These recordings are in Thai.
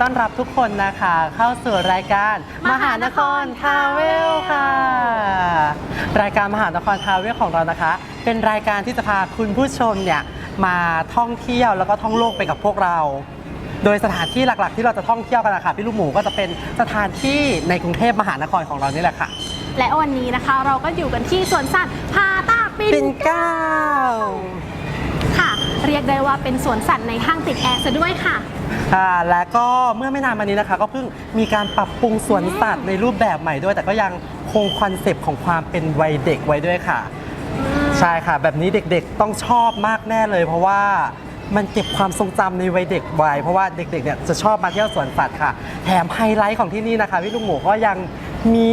ต้อนรับทุกคนนะคะ เข้าสู่รายการมหานครทาเวลค่ะ รายการมหานครทาเวลของเรานะคะ เป็นรายการที่จะพาคุณผู้ชมเนี่ยมาท่องเที่ยวแล้วก็ท่องโลกไปกับพวกเรา โดยสถานที่หลักๆ ที่เราจะท่องเที่ยวกันนะคะพี่ลูกหมูก็จะเป็นสถานที่ในกรุงเทพมหานครของเรานี่แหละค่ะ และวันนี้นะคะเราก็อยู่กันที่สวนสัตว์พาตาปิปิ่นเกล้า ค่ะ เรียกได้ว่าเป็นสวนสัตว์ในห้างติดแอร์ซะด้วยค่ะ ค่ะและก็เมื่อไม่นานมานี้นะคะ ก็เพิ่งมีการปรับปรุงสวนสัตว์ในรูปแบบใหม่ด้วย แต่ก็ยังคงคอนเซปต์ของความเป็นวัยเด็กไว้ด้วยค่ะ ใช่ค่ะ แบบนี้เด็กๆต้องชอบมากแน่เลย เพราะว่ามันเก็บความทรงจำในวัยเด็กไว้เพราะว่าเด็กๆเนี่ยจะชอบมาเที่ยวสวนสัตว์ค่ะ แถมไฮไลท์ของที่นี่นะคะพี่ลูกหมูก็ยังมี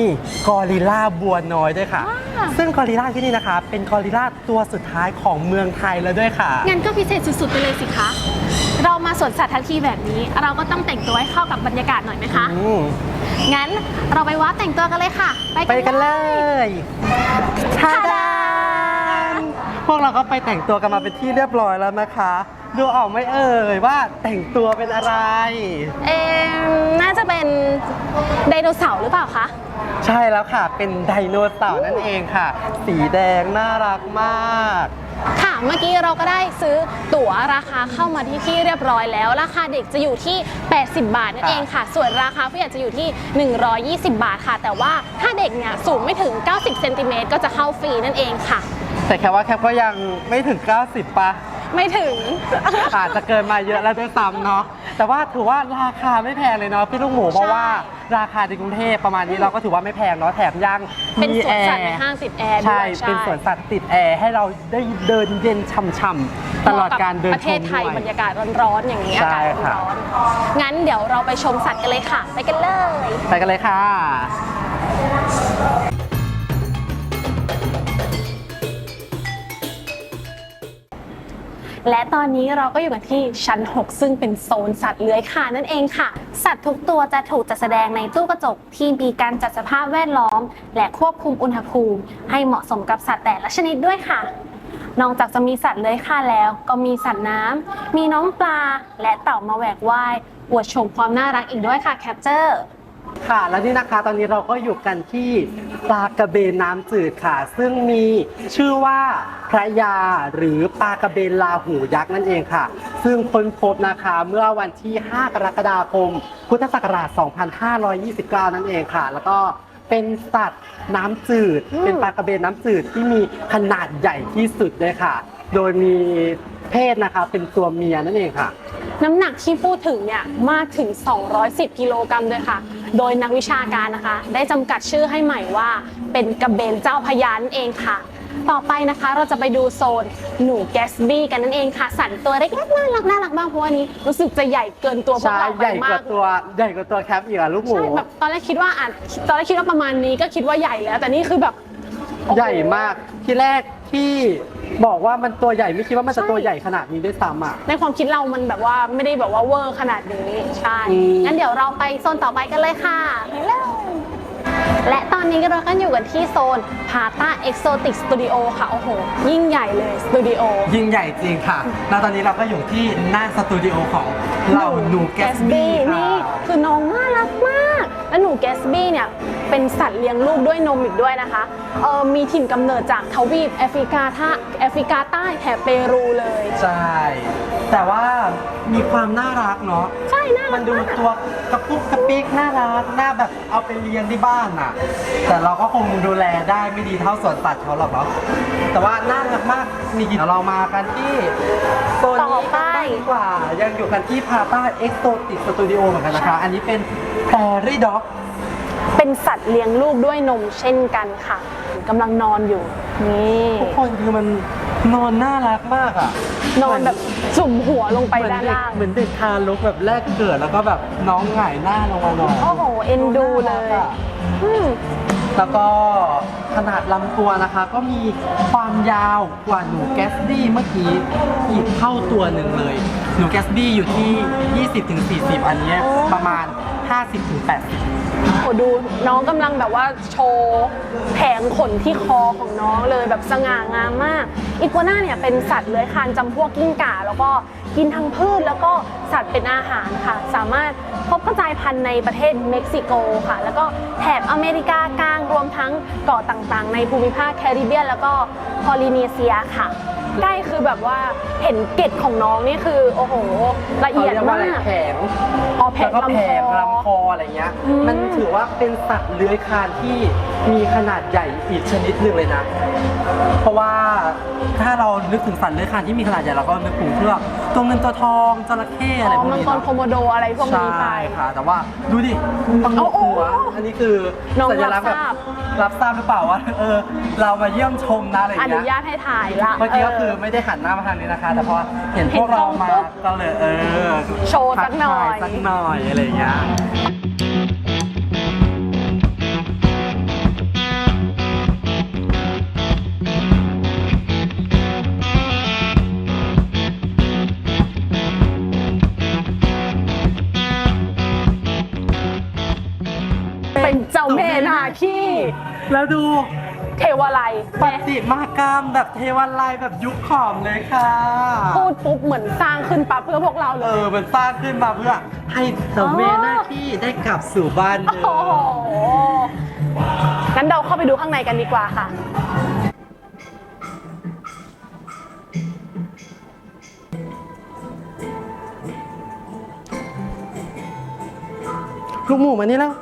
กอริลลาบัวน้อยด้วยค่ะ ว้าว ซึ่งกอริลลาที่นี่นะคะ เป็นกอริลลาตัวสุดท้ายของเมืองไทยแล้วด้วยค่ะ งั้นก็พิเศษสุดๆไปเลยสิคะ เรามาสวนสัตว์ทั้งทีแบบนี้ เราก็ต้องแต่งตัวให้เข้ากับบรรยากาศหน่อยไหมคะ อืมงั้นเราไปวัดแต่งตัวกันเลยค่ะ ไปกันเลยทาดาพวกเราก็ไปแต่งตัวกันมาเป็นที่เรียบร้อยแล้วนะคะ ดูออกไหมเอ่ยว่าแต่งตัวเป็นอะไร เอ็มน่าจะเป็นไดโนเสาร์หรือเปล่าคะ ใช่แล้วค่ะ เป็นไดโนเสาร์นั่นเองค่ะ สีแดงน่ารักมาก ค่ะเมื่อกี้เราก็ได้ซื้อตั๋วราคาเข้ามาที่ที่เรียบร้อยแล้ว ราคาเด็กจะอยู่ที่ 80 บาทนั่นค่ะเองค่ะ ส่วนราคาผู้ใหญ่จะอยู่ที่ 120 บาทค่ะ แต่ว่าถ้าเด็กเนี่ยสูงไม่ถึง 90เซนติเมตรก็จะเข้าฟรีนั่นเองค่ะ แต่แค่ว่าแคปก็ยังไม่ถึง 90ปะ ไม่ถึง อาจจะเกินมาเยอะแล้วด้วยซ้ำเนาะแต่ว่าถือว่าราคาไม่แพงเลยเนาะพี่ลูกหมูเพราะว่าราคาในกรุงเทพประมาณนี้เราก็ถือว่าไม่แพงเนาะแถมยังเป็นมีสวนสัตว์แอในร์ห้างติดแอร์ด้ใช่วยเป็นสวนสัตว์ติดแอร์ให้เราได้เดินเย็นช่ำๆตลอดการเดินประเทศไทยชมบรด้รวยยากาศร้อนๆอย่างนี้ใช่อากาศค่ะ ร้อนๆงั้นเดี๋ยวเราไปชมสัตว์กันเลยค่ะ ไปกันเลย ไปกันเลยค่ะ และตอนนี้เราก็อยู่กันที่ชั้น 6 ซึ่งเป็นโซนสัตว์เลื้อยคลานนั่นเองค่ะ สัตว์ทุกตัวจะถูกจัดแสดงในตู้กระจกที่มีการจัดสภาพแวดล้อม และควบคุมอุณหภูมิ ให้เหมาะสมกับสัตว์แต่ละชนิดด้วยค่ะ นอกจากจะมีสัตว์เลื้อยคลานแล้ว ก็มีสัตว์น้ำมีน้องปลา และเต่ามาแหวกว่ายอวดโฉมความน่ารักอีกด้วยค่ะแคปเจอร์ ค่ะ แล้วนี่นะคะตอนนี้เราก็อยู่กันที่ปลากระเบนน้ำจืดค่ะ ซึ่งมีชื่อว่าพระยาหรือปลากระเบนลาหูยักษ์นั่นเองค่ะ ซึ่งค้นพบนะคะเมื่อวันที่ 5 กรกฎาคม พุทธศักราช 2529 นั่นเองค่ะ แล้วก็เป็นสัตว์น้ำจืด เป็นปลากระเบนน้ำจืดที่มีขนาดใหญ่ที่สุดเลยค่ะ โดยมีเพศนะคะเป็นตัวเมียนั่นเองค่ะ น้ำหนักที่พูดถึงเนี่ยมากถึง 210 กิโลกรัมเลยค่ะ โดยนักวิชาการนะคะ ได้จำกัดชื่อให้ใหม่ว่า เป็นกระเบนเจ้าพญานั่นเองค่ะ ต่อไปนะคะเราจะไปดูโซนหนูแกสบี้กันนั่นเองค่ะ สัตว์ตัวเล็กๆน่ารักน่ารักมากเพราะว่านี้รู้สึกจะใหญ่เกินตัวพวกใช่เราไปใหญ่กมาว่ากตัวใหญ่กว่าตัวแคปอีกอะลูกหมู ใช่แบบตอนแรกคิดว่าอะตอนแรกคิดว่าประมาณนี้ก็คิดว่าใหญ่แล้ว แต่นี่คือแบบโอ้โใหญ่มากที่แรก ที่บอกว่ามันตัวใหญ่ไม่คิดว่ามันจะใช่ตัวใหญ่ขนาดนี้ด้วยซ้ำอะ ในความคิดเรามันแบบว่าไม่ได้แบบว่าเวอร์ขนาดนี้ใช่อืม งั้นเดี๋ยวเราไปโซนต่อไปกันเลยค่ะไปเลยและตอนนี้เราก็อยู่กันที่โซนพาต้าเอ็กโซติกสตูดิโอค่ะ โอ้โห ยิ่งใหญ่เลยสตูดิโอ ยิ่งใหญ่จริงค่ะ แล้วตอนนี้เราก็อยู่ที่หน้าสตูดิโอของเราหนูแกสบี้ค่ะนี่คือน้องน่ารักมาก และหนูแกสบี้เนี่ยเป็นสัตว์เลี้ยงลูกด้วยนมอีกด้วยนะคะเออมีถิ่นกำเนิดจากทวีปแอฟริกาท่าแอฟริกาใต้แถบเปรูเลย ใช่ แต่ว่ามีความน่ารักเนาะใช่น่ารัมักนดูมากตัวกระปุกกระปิกน่ารักน่าแบบเอาไปเลี้ยงที่บ้านอะ แต่เราก็คงดูแลได้ไม่ดีเท่าสวนสัตว์เขาหรอกเนาะแต่ว่าน่ารักมากมีกี่เดี๋ยวเรามากันที่โซนต่อนี้ไปกันบ้างดีกว่ายังอยู่กันที่พาต้าเอ็กโซติกสตูดิโอเหมือนกันนะคะ อันนี้เป็น แพรรี่ด็อกเป็นสัตว์เลี้ยงลูกด้วยนมเช่นกันค่ะกำลังนอนอยู่ นี่ทุกคนคือมันนอนน่ารักมากอะนอนแบบจุ่มหัวลงไปเหมือนด้านเด็กล่าง เหมือนเด็กทารกแบบแรกเกิดแล้วก็แบบน้องหงายหน้าลงมานอนโอ้โห เอ็นดูเลยน่ารักอะอืมแล้วก็ขนาดลำตัวนะคะ ก็มีความยาวกว่าหนูแกสบี้เมื่อกี้อีกเท่าตัวหนึ่งเลย หนูแกสบี้อยู่ที่ 20-40 อันเนี้ยโอ้ประมาณ 50-80 โอ้ดูน้องกำลังแบบว่าโชว์แผงขนที่คอของน้องเลยแบบสง่างามมากอีกัวน่าเนี่ยเป็นสัตว์เลื้อยคลานจำพวกกิ้งก่า แล้วก็กินทั้งพืชแล้วก็ สัตว์เป็นอาหารค่ะ สามารถพบกระจายพันธุ์ในประเทศเม็กซิโกค่ะ แล้วก็แถบอเมริกากลางรวมทั้งเกาะต่างๆ ในภูมิภาคแคริบเบียน แล้วก็พอลินีเซียค่ะใกล้คือแบบว่าเห็นเกล็ดของน้องนี่คือโอ้โหละเขาเอียดเรียกว่ามาอะไรกแผงอ๋อแผแล้งวก็แผงลำลำคคอออะไรเงี้ยอืมมันถือว่าเป็นสัตว์เลื้อยคลานที่มีขนาดใหญ่อีกชนิดหนึ่งเลยนะ เพราะว่าถ้าเรานึกถึงสัตว์เลื้อยคลานที่มีขนาดใหญ่เราก็นึกถึงเพื่อกตัวเงินตัวทองจระเข้อะไรอ๋พอวกมังนี้กรเนาะโคโมโดอะไรพวกนี้ไปใช่ค่ะ แต่ว่าดูดิปังเอาโอ้หัวอันนี้คือน้องสัญลักษณ์แบบรับทราบ รับทราบหรือเปล่าว่าเออเรามาเยี่ยมชมนะอะไรอเงี้นุยญาตให้ถ่ายละเมื่อกี้ก็คือเไม่ได้หันหน้ามาทางนี้นะคะ แต่พอเห็นพวกเห็นกล้เราองมาปุ๊บก็เลยเออโชว์สักหน่อย ทัทาสักหน่อยอะไรอย่างเงี้ย เป็นเจ้าแม่นาคีแล้วดูเทวาลัยปฏิมากรรมแบบเทวันไลยแบบยุคขอมเลยค่ะ พูดปุ๊บเหมือนสร้างขึ้นปั๊บเพื่อพวกเราเลเอย อมันสร้างขึ้นมาเพื่อให้เจ้าแม่หน้าที่ได้กลับสู่บ้านเดิโอ้โหมงั้นเราเข้าไปดูข้างในกันดีกว่าค่ะ ลูกหมูมานี่แล้ว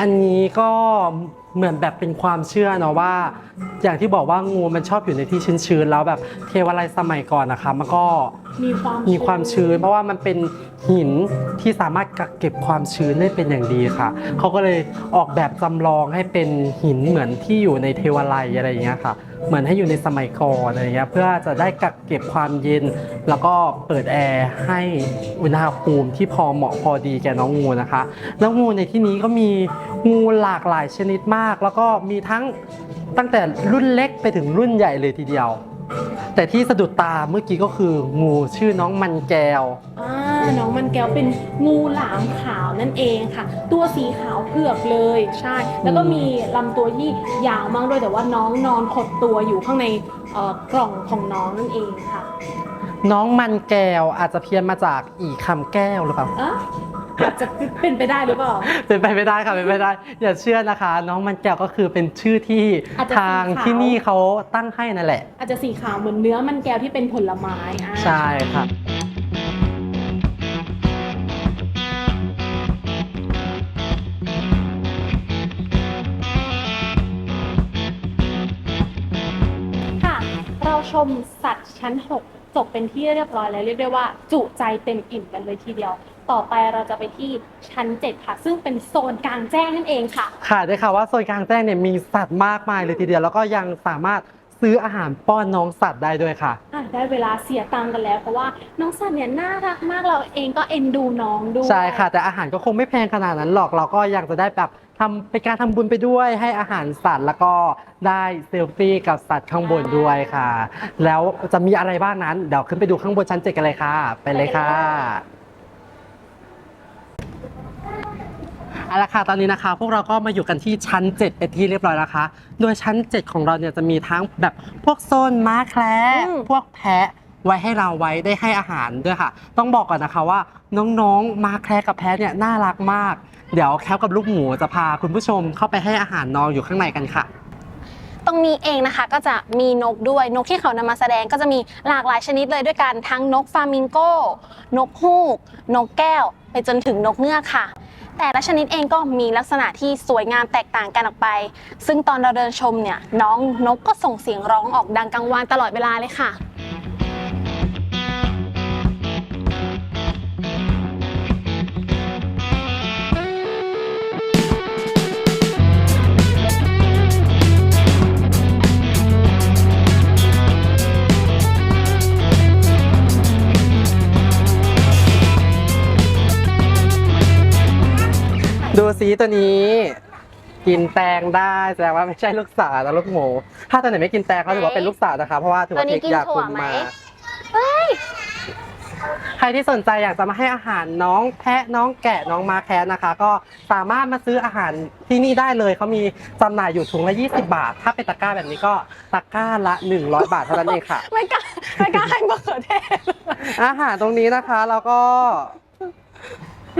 อันนี้ก็เหมือนแบบเป็นความเชื่อเนาะว่า อย่างที่บอกว่างูมันชอบอยู่ในที่ชื้นๆแล้วแบบเทวาลัยสมัยก่อนนะคะมันก็มีความมีความชื้น เพราะว่ามันเป็นหินที่สามารถกักเก็บความชื้นได้เป็นอย่างดีค่ะเขาก็เลยออกแบบจำลองให้เป็นหินเหมือนที่อยู่ในเทวาลัยอะไรอย่างเงี้ยค่ะ เหมือนให้อยู่ในสมัยก่อนอะไรเงี้ยเพื่อจะได้กักเก็บความเย็น แล้วก็เปิดแอร์ให้อุณหภูมิที่พอเหมาะพอดีแก่น้องงูนะคะ แล้วงูในที่นี้ก็มีงูหลากหลายชนิดมาก แล้วก็มีทั้งตั้งแต่รุ่นเล็กไปถึงรุ่นใหญ่เลยทีเดียว แต่ที่สะดุดตาเมื่อกี้ก็คืองูชื่อน้องมันแก้ว อ่าน้องมันแก้วเป็นงูหลามขาวนั่นเองค่ะ ตัวสีขาวเผือกเลยใช่ แล้วก็มีลำตัวที่ยาวมากด้วยแต่ว่าน้องนอนขดตัวอยู่ข้างในเอ่อกล่องของน้องนั่นเองค่ะน้องมันแก้วอาจจะเพี้ยนมาจากอีคำแก้วหรือเปล่า อะ อาจจะเป็นไปได้หรือเปล่า เป็นไปไม่ได้ค่ะเป็นไปไม่ได้ อย่าเชื่อนะคะ น้องมันแก้วก็คือเป็นชื่อที่อาจจะทางสีขาวที่นี่เขาตั้งให้นั่นแหละ อาจจะสีขาวเหมือนเนื้อมันแก้วที่เป็นผลไม้อ่าใช่ค่ะ ค่ะ เราชมสัตว์ชั้น 6 จบเป็นที่เรียบร้อยแล้วเรียกได้ว่า จุใจเต็มอิ่มกันเลยทีเดียว ต่อไปเราจะไปที่ชั้น 7 ค่ะ ซึ่งเป็นโซนกลางแจ้งนั่นเองค่ะ ค่ะได้ข่าวว่าโซนกลางแจ้งเนี่ยมีสัตว์มากมายเลยทีเดียวแล้วก็ยังสามารถซื้ออาหารป้อนน้องสัตว์ได้ด้วยค่ะ อะได้เวลาเสียตังค์กันแล้ว เพราะว่าน้องสัตว์เนี่ยน่ารักมากเราเองก็เอ็นดูน้องด้วยใช่ค่ะ แต่อาหารก็คงไม่แพงขนาดนั้นหรอกเราก็ยังจะได้แบบทำเป็นการทำบุญไปด้วยให้อาหารสัตว์ แล้วก็ได้เซลฟี่กับสัตว์ข้างบนด้วยค่ะ แล้วจะมีอะไรบ้างนั้นเดี๋ยวขึ้นไปดูข้างบนชั้นเจ็ดกันเลยค่ะ ไปเลยค่ะ เอาละค่ะตอนนี้นะคะ พวกเราก็มาอยู่กันที่ชั้น 7 เป็นที่เรียบร้อยแล้วนะคะโดยชั้น 7 ของเราเนี่ยจะมีทั้งแบบพวกโซนม้าแคระอืม พวกแพะไว้ให้เราไว้ได้ให้อาหารด้วยค่ะ ต้องบอกก่อนนะคะว่าน้องๆม้าแคระกับแพะเนี่ยน่ารักมาก เดี๋ยวแคปกับลูกหมูจะพาคุณผู้ชมเข้าไปให้อาหารน้องอยู่ข้างในกันค่ะ ตรงนี้เองนะคะก็จะมีนกด้วยนกที่เขานำมาแสดงก็จะมีหลากหลายชนิดเลยด้วยกันทั้งนกฟลามิงโกนกฮูก นกแก้ว ไปจนถึงนกเงือกค่ะ แต่ละชนิดเองก็มีลักษณะที่สวยงามแตกต่างกันออกไป ซึ่งตอนเราเดินชมเนี่ยน้องนกก็ส่งเสียงร้องออกดังกังวานตลอดเวลาเลยค่ะ ดูสีตัวนี้ กินแตงได้แสดงว่าไม่ใช่ลูกสาวแต่ลูกหมู ถ้าตัวไหนไม่กินแตงเขาถือว่าเป็นลูกสาวนะคะเพราะว่าถือว่าตัวนี้เทคยากินถั่คุวมไหมมาใครที่สนใจอยากจะมาให้อาหารน้องแพะน้องแกะน้องมาแคะนะคะ ก็สามารถมาซื้ออาหารที่นี่ได้เลยเขามีจำหน่ายอยู่ถุงละ 20 บาท ถ้าเป็นตะกร้าแบบนี้ก็ตะกร้าละ 100 บาทเท่านั้นเองค่ะ ไม่กล้าไม่กล้าให้มะเขือเทศอาหารตรงนี้นะคะแล้วก็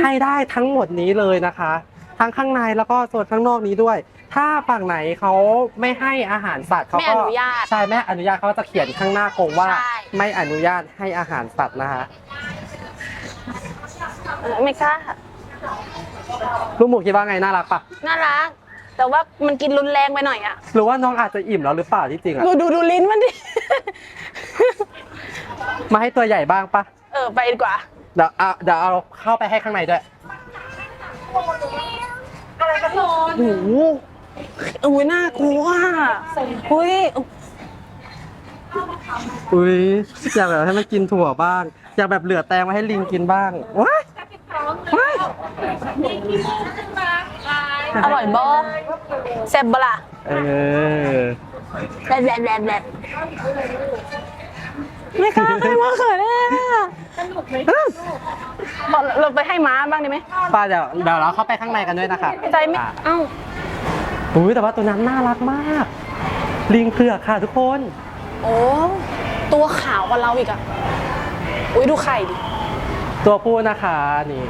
ให้ได้ทั้งหมดนี้เลยนะคะ ทั้งข้างในแล้วก็ส่วนข้างนอกนี้ด้วย ถ้าฝั่งไหนเขาไม่ให้อาหารสัตว์เขาไม่ก็อนุญาตใช่ไม่อนุญาตเขาจะเขียนข้างหน้ากรงว่า ใช่ ไม่อนุญาตให้อาหารสัตว์นะคะไม่กล้าลูกหมูคิดว่าไงน่ารักปะน่ารัก แต่ว่ามันกินรุนแรงไปหน่อยอะหรือว่าน้องอาจจะอิ่มแล้วหรือเปล่าที่จริงอะดูดูดูลิ้นมันดิ มาให้ตัวใหญ่บ้างปะเออไปดีกว่า เดี๋ยวเอาเดี๋ยวเอาเข้าไปให้ข้างในด้วย โอ้โหอุ้ยน่ากลัวอุ้ยอุ้ยอยากแบบให้มันกินถั่วบ้าง อยากแบบเหลือแตงไว้ให้ลิงกินบ้างว้ายว้ายอร่อยบอแซ่บบล่ะเออแบลบแบลบแบลบไม่กล้าให้มะเขือเทศอะบอกเราไปให้ม้าบ้างได้ไหมป้าเดี๋ยวเดี๋ยวเราเข้าไปข้างในกันด้วยนะคะใจไม่อะเอ้าอุ้ยแต่ว่าตัวนั้นน่ารักมาก ลิงเผือกค่ะทุกคน โอ้ตัวขาวกว่าเราอีกอะ อุ้ยดูไข่ดิ ตัวผู้นะคะนี่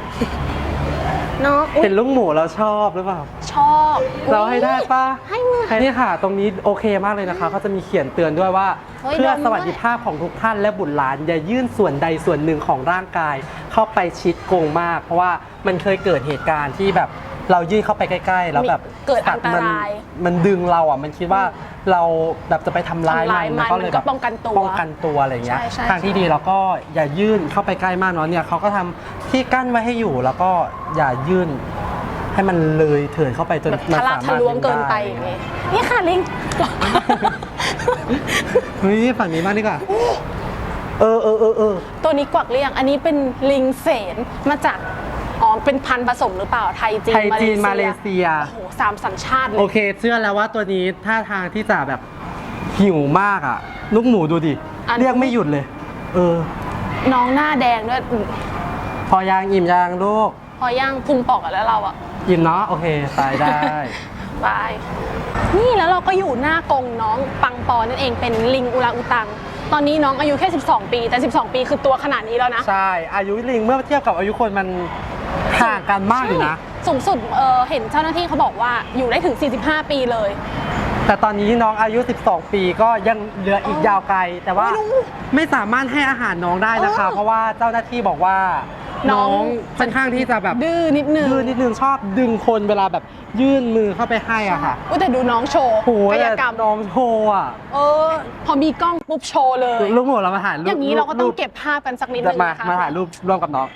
เนาะอุ๊ยเห็นลูกหมูเราชอบหรือเปล่า ชอบอุ๊ยเราให้ได้ปะให้มือนี่ค่ะ ตรงนี้โอเคมากเลยนะคะเขาจะมีเขียนเตือนด้วยว่า เฮ้ยเพื่อโดนด้วย สวัสดิภาพของทุกท่านและบุตรหลาน อย่ายื่นส่วนใดส่วนหนึ่งของร่างกาย เข้าไปชิดกรงมาก เพราะว่ามันเคยเกิดเหตุการณ์ที่แบบ เรายื่นเข้าไปใกล้ ๆ แล้วแบบเกิดอันตสัตว์รายมันมันดึงเราอะมันคิดว่าเราแบบจะไปทำร้ายทำร้ายมันมันก็เลยแบบมันก็ป้องกันตัวป้องกันตัวอะไรเงี้ยใช่ใช่ทางที่ดีเราก็อย่ายื่นเข้าไปใกล้มากเนาะเนี่ยเขาก็ทำที่กั้นไว้ให้อยู่แล้วก็อย่ายื่นให้มันเลยเถินเข้าไปจนแบบมันทะลักสาทะมารถลวงเกินไปด้อย่างเงี้ยนี่ค่ะลิง เฮ้ยฝั่งนี้มากดีกว่าเออเออเออเออ ตัวนี้กวักเรียง อันนี้เป็นลิงเสนมาจาก อ๋อเป็นพันธุ์ผสมหรือเปล่าไทยจีนไทยจีนมาเลเซีย โอ้โหสามสัญชาติเลโอย เค เชื่อแล้วว่าตัวนี้ท่าทางที่จะแบบหิวมากอะ ลูกหมูดูดิ อัน เรียกไม่หยุดเลย เออ น้องหน้าแดงด้วยอืมพอยางอิ่มยางลูก พอย่างพุงปอกอะแล้วเราอะอิ่มเนาะโอเคไปได้ บาย นี่แล้วเราก็อยู่หน้ากรงน้องปังปอนั่นเองเป็นลิงอุรังอุตัง ตอนนี้น้องอายุแค่ 12 ปี แต่ 12 ปีคือตัวขนาดนี้แล้วนะ ใช่ อายุลิงเมื่อเทียบกับอายุคนมัน ห่างกันมากอยู่นะใช่สูงสุดเออเห็นเจ้าหน้าที่เขาบอกว่าอยู่ได้ถึง 45 ปีเลย แต่ตอนนี้น้องอายุ 12 ปีก็ยังเหลืออีกยาวไกล แต่ว่าไม่รู้ไม่สามารถให้อาหารน้องได้นะคะ เออเพราะว่าเจ้าหน้าที่บอกว่า น้น้ออง งค่อนข้างที่จะแบบดื้อนิดนึงดื้อนิดนึงชอบดึงคนเวลาแบบยื่นมือเข้าไปให้อะค่ะอุ๊ยแต่ดูน้องโชว์โหกาแต่ยกรรมน้องโชว์อะเออ พอมีกล้องปุ๊บโชว์เลย ลูกหมูเรามาถ่ายรูปอย่างนี้เราก็ต้องรูปเก็บภาพกันสักนิดนึจะงมานะคะมาถ่ายรูปร่วมกับน้อง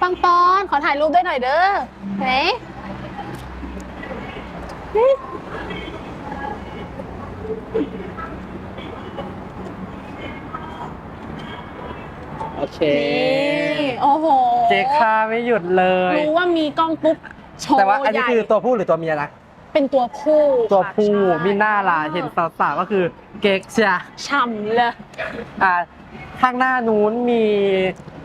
ปังปอนขอถ่ายรูปด้วยหน่อยเด้อไหนโอเค นี่โอ้โหเจ๊ค่าไม่หยุดเลย รู้ว่ามีกล้องปุ๊บโชว์แต่ว่าอันนี้ใหญ่คือตัวผู้หรือตัวเมียนะเป็นตัวผู้ตัวผู้ค่ะใช่มีหน้าลาเห็นสาวๆก็คือเก๊กเชีย ฉ่ำเลย อ่าข้างหน้านู้นมี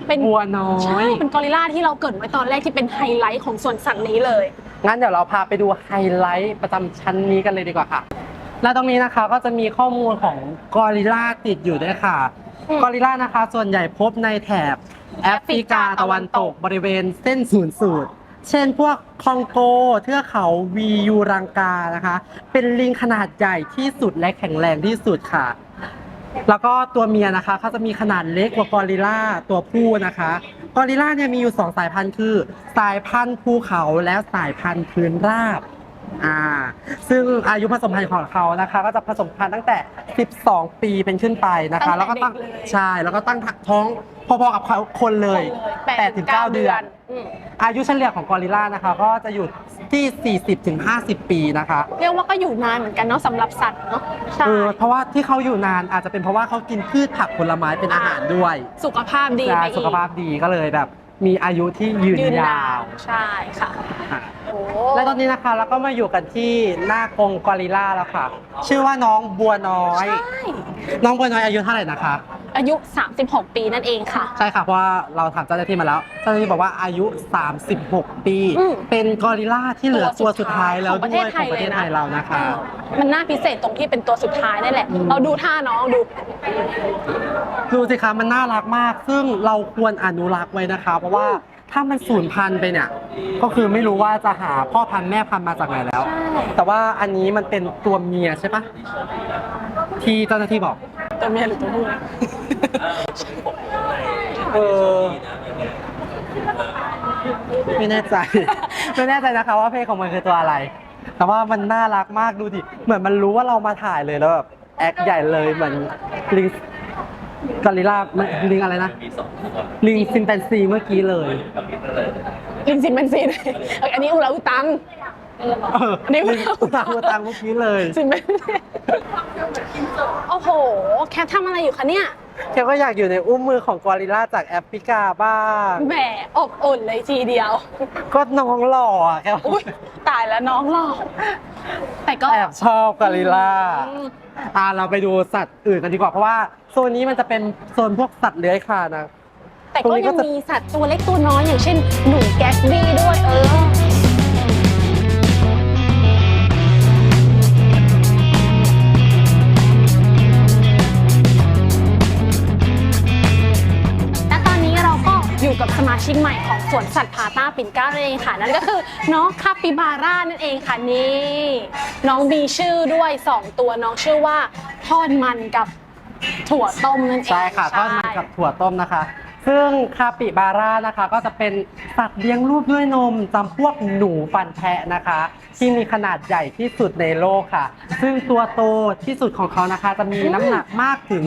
เป็นวัวน้อใช่ยเป็นกอริลลาที่เราเกริดไว้ตอนแรกที่เป็นไฮไลท์ของสวนสัตว์นี้เลย งั้นเดี๋ยวเราพาไปดูไฮไลท์ประจำชั้นนี้กันเลยดีกว่าค่ะ และตรงนี้นะคะก็จะมีข้อมูลของกอริลลาติดอยู่ด้วยค่ะ อืมกอริลลานะคะ ส่วนใหญ่พบในแถบแอฟริกาตะวันตกบริเวณเส้นศูนย์สูตร เช่นพวกคองโกเทือกเขาวียูรังกานะคะ เป็นลิงขนาดใหญ่ที่สุดและแข็งแรงที่สุดค่ะ แล้วก็ตัวเมียนะคะเขาจะมีขนาดเล็กกว่ากอริลลาตัวผู้นะคะ กอริลลาเนี่ยมีอยู่ 2 สายพันธุ์คือ สายพันธุ์ภูเขาและสายพันธุ์พื้นราบ อ่าซึ่งอายุผสมพันธุ์ของเขานะคะ ก็จะผสมพันธุ์ตั้งแต่ 12 ปีเป็นขึ้นไปนะคะ ตั้งแต่แล้วก็ตั้งเด็กเลย ใช่แล้วก็ตั้งท้องพอๆกับเขาคนเลย8ถึง9เดือนอืมอายุเฉลี่ยของกอริลลานะคะ ก็จะอยู่ที่ 40ถึง50 ปีนะคะเรียกว่าก็อยู่นานเหมือนกันเนาะสำหรับสัตว์เนาะใช่เออเพราะว่าที่เขาอยู่นานอาจจะเป็นเพราะว่าเขากินพืชผักผลไม้เป็นอาหารด้วยสุขภาพดีใช่ไปอีกสุขภาพดีก็เลยแบบ มีอายุที่ยืนยืนยายาววใช่ค่ะ อะโอ้ และตอนนี้นะคะเราก็มาอยู่กันที่หน้ากรงกอริลลาแล้วค่ะ ชื่อว่าน้องบัวน้อย ใช่น้องบัวน้อยอายุเท่าไหร่นะคะ อายุ 36 ปีนั่นเองค่ะ ใช่ค่ะเพราะว่าเราถามเจ้าหน้าที่มาแล้วเจ้าหน้าที่บอกว่าอายุ 36 ปี อืมเป็นกอริลลาที่เหลือตัวสุดท้ายแล้วของประด้เทวศยไทขอยงประเทศไทยเลยนะ เรานะคะ มันน่าพิเศษตรงที่เป็นตัวสุดท้ายนั่นแหละอืมเราดูท่าน้องดู ดูสิคะมันน่ารักมาก ซึ่งเราควรอนุรักษ์ไว้นะคะ เพราะว่า ถ้ามันสูญพันธุ์ไปเนี่ย ก็คือไม่รู้ว่าจะหาพ่อพันธุ์แม่พันธุ์มาจากไหนแล้วใช่แต่ว่าอันนี้มันเป็นตัวเมียใช่ปะที่เจ้าหน้าที่บอก ตัวเมียหรือตัวผู้ เออไม่แน่ใจ ไม่แน่ใจนะคะว่าเพศของมันคือตัวอะไร แต่ว่ามันน่ารักมากดูดิ เหมือนมันรู้ว่าเรามาถ่ายเลยแล้วแบบแอคใหญ่เลยเหมือนลิง กอริลลามันลิงอะไรนะลิงซิมแปนซีเมื่อกี้เลยลิงซิมเป็นซีนอันนี้อุลาอุตัง เออนี่ลิงอุตังอุตังเมื่อกี้เลย ซิมเป็นโอ้โห แคททำอะไรอยู่คะเนี่ยแกก็อยากอยู่ในอุ้มมือของกอริลลาจากแอฟริกาบ้าง แหมอบอุ่นเลยทีเดียว ก็น้องหล่ออะแกอุ้ยตายแล้วน้องหล่อ แต่ก็ แอบชอบกอริลลาอืม อ่าเราไปดูสัตว์อื่นกันดีกว่าเพราะว่าโซนนี้มันจะเป็นโซนพวกสัตว์เลื้อยคลานนะ แต่ตรงก็นี้ก็ยังจะ มีสัตว์ตัวเล็กตัวน้อยอย่างเช่นหนูแกสบี้ด้วยเออ สมาชิกใหม่ของสวนสัตว์พาต้าปิ่นเกล้านั่นเองค่ะ นั่นก็คือน้องคาปิบาร่านั่นเองค่ะนี่น้องมีชื่อด้วย 2 ตัวน้องชื่อว่าทอดมันกับถั่วต้มนั่นเองใช่ค่ะทอดมันกับถั่วต้มนะคะ ซึ่งคาปิบาร่านะคะ ก็จะเป็นสัตว์เลี้ยงลูกด้วยนมจำพวกหนูฟันแทะนะคะ ที่มีขนาดใหญ่ที่สุดในโลกค่ะ ซึ่งตัวโตที่สุดของเขานะคะ จะมีน้ำหนักมากถึง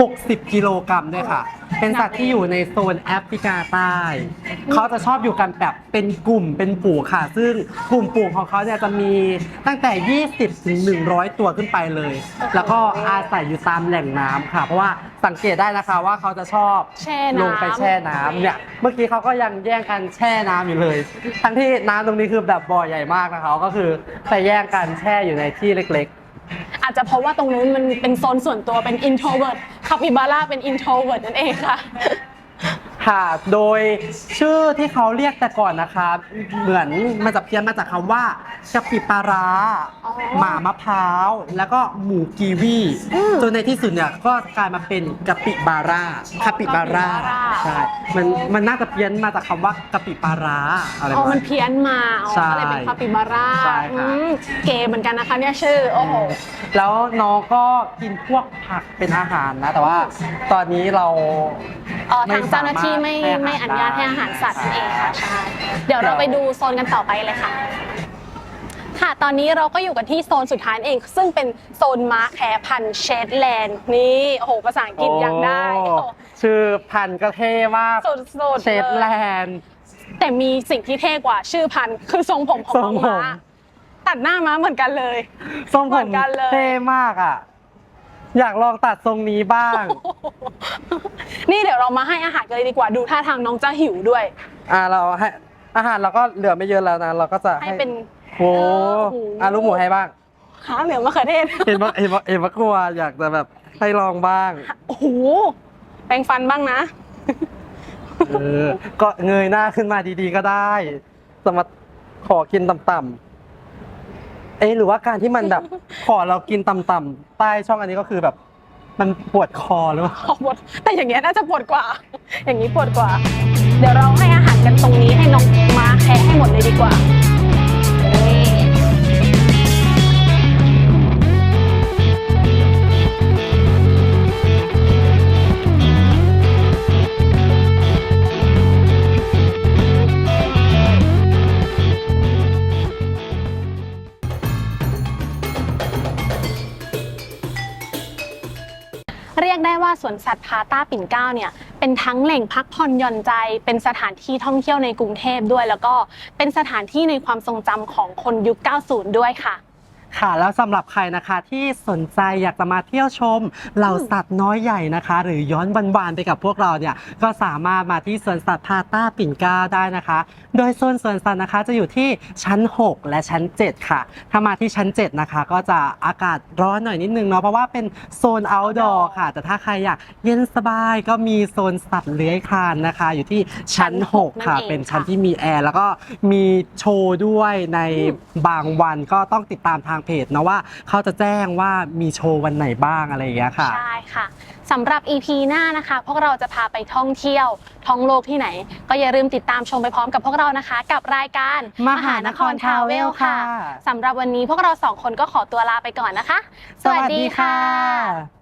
60 กิโลกรัมด้วยค่ะ เป็นสัตว์ที่อยู่ในโซนแอฟริกาใต้เขาจะชอบอยู่กันแบบเป็นกลุ่มเป็นฝูงค่ะ ซึ่งกลุ่มฝูงของเขาเนี่ยจะมีตั้งแต่ 20ถึง100 ตัวขึ้นไปเลย แล้วก็อาศัยอยู่ตามแหล่งน้ำค่ะ เพราะว่าสังเกตได้นะคะว่าเขาจะชอบแช่น้ำ ลงไปแช่น้ำเนี่ยเมื่อกี้เขาก็ยังแย่งกันแช่น้ำอยู่เลย ทั้งที่น้ำตรงนี้คือแบบบ่อใหญ่มากนะคะก็คือไปแย่งกันแช่อยู่ในที่เล็กๆ อาจจะเพราะว่าตรงนู้นมันเป็นโซนส่วนตัวเป็น introvert คาปิบาร่าเป็น introvert นั่นเองค่ะ ค่ะ โดยชื่อที่เขาเรียกแต่ก่อนนะคะเหมือนมันจะเพี้ยนมาจากคำว่ากะปิปลาร้า อ๋อหมามะพร้าว แล้วก็หมูกีวีอืมจนในที่สุดเนี่ยก็กลายมาเป็นกะปิบาร่าคาปิบาร่าคาปิบาร่า ใช่มันมันน่าจะเพี้ยนมาจากคำว่ากะปิปลาร้าอะไรอ๋อประมามัณนเพี้ยนมาอ๋อใช่ก็เลยเป็นคาปิบาร่าใช่ค่ะ อืมเก๋เหมือนกันนะคะเนี่ยชื่อ โอ้โห แล้วน้องก็กินพวกผักเป็นอาหารนะ แต่ว่าตอนนี้เรา เอ่อทางเจ้าหน้าที่ไม่ไม่สามารถไม่อนุญาตให้อาหารสัตว์นั่นเองค่ะใช่เดี๋ยวเราไปดูโซนกันต่อไปเลยค่ะ ค่ะ ตอนนี้เราก็อยู่กันที่โซนสุดท้ายนั่นเอง ซึ่งเป็นโซนม้าแคร์พันธุ์เชดแลนด์นี่โอ้โหภาษาอังกฤษยังได้โอ้โอ้ชื่อพันธุ์ก็เท่มากสุดๆเชดแลเลยนด์ แต่มีสิ่งที่เท่กว่าชื่อพันธุ์คือทรงผมของทรน้งองผม ม้าตัดหน้าม้าเหมือนกันเลย ทรงเหผมืมอนกันเลย เท่มากอะ อยากลองตัดทรงนี้บ้าง นี่เดี๋ยวเรามาให้อาหารกันเลยดีกว่าดูท่าทางน้องจะหิวด้วย อ่าเราให้อาหารเราก็เหลือไม่เยอะแล้วนะเราก็จะให้เป็นโอ้เออโอ้โหอะลูกหมูให้บ้างขาเหลืองมะเขือเทศเห็นว่าเห็นว่าเห็นว่ากลัวอยากจะแบบให้ลองบ้าง โอ้โหแปรงฟันบ้างนะเออก็เงยหน้าขึ้นมาดีๆก็ได้สมาขอกินต่ำๆ เอ๊ะหรือว่าการที่มันแบบ ขอเรากินต่ำๆใต้ช่องอันนี้ก็คือแบบ มันปวดคอหรือเปล่าขอปวดแต่อย่างเงี้ยน่าจะปวดกว่า อย่างนี้ปวดกว่า เดี๋ยวเราให้อาหารกันตรงนี้ให้น้องมาแคะให้หมดเลยดีกว่า สวนสัตว์พาต้าปิ่นเก้าเนี่ยเป็นทั้งแหล่งพักผ่อนหย่อนใจ เป็นสถานที่ท่องเที่ยวในกรุงเทพด้วย แล้วก็เป็นสถานที่ในความทรงจำของคนยุค 90 ด้วยค่ะ ค่ะแล้วสำหรับใครนะคะที่สนใจอยากจะมาเที่ยวชมเหล่าสัตว์น้อยใหญ่นะคะ หรือย้อนวันๆไปกับพวกเราเนี่ยก็สามารถมาที่สวนสัตว์พาต้าปิ่นเกล้าได้นะคะ โดยโซนสวนสัตว์นะคะจะอยู่ที่ชั้น 6 และชั้น 7 ค่ะ ถ้ามาที่ชั้น 7 นะคะ ก็จะอากาศร้อนหน่อยนิดนึงเนาะเพราะว่าเป็นโซน outdoor ค่ะ แต่ถ้าใครอยากเย็นสบายก็มีโซนสัตว์เลื้อยคลานนะคะ อยู่ที่ชั้น 6 ค่ะนั่นเองเป็นชั้นค่ะที่มีแอร์แล้วก็มีโชว์ด้วยในบางวันก็ต้องติดตามทางเพจนะว่าเขาจะแจ้งว่ามีโชว์วันไหนบ้างอะไรอย่างเงี้ยค่ะ ใช่ค่ะสำหรับ EP หน้านะคะ พวกเราจะพาไปท่องเที่ยวท่องโลกที่ไหน ก็อย่าลืมติดตามชมไปพร้อมกับพวกเรานะคะ กับรายการมหานคร Travel ค่ะสำหรับวันนี้พวกเราสองคนก็ขอตัวลาไปก่อนนะคะ สวัสดีค่ะ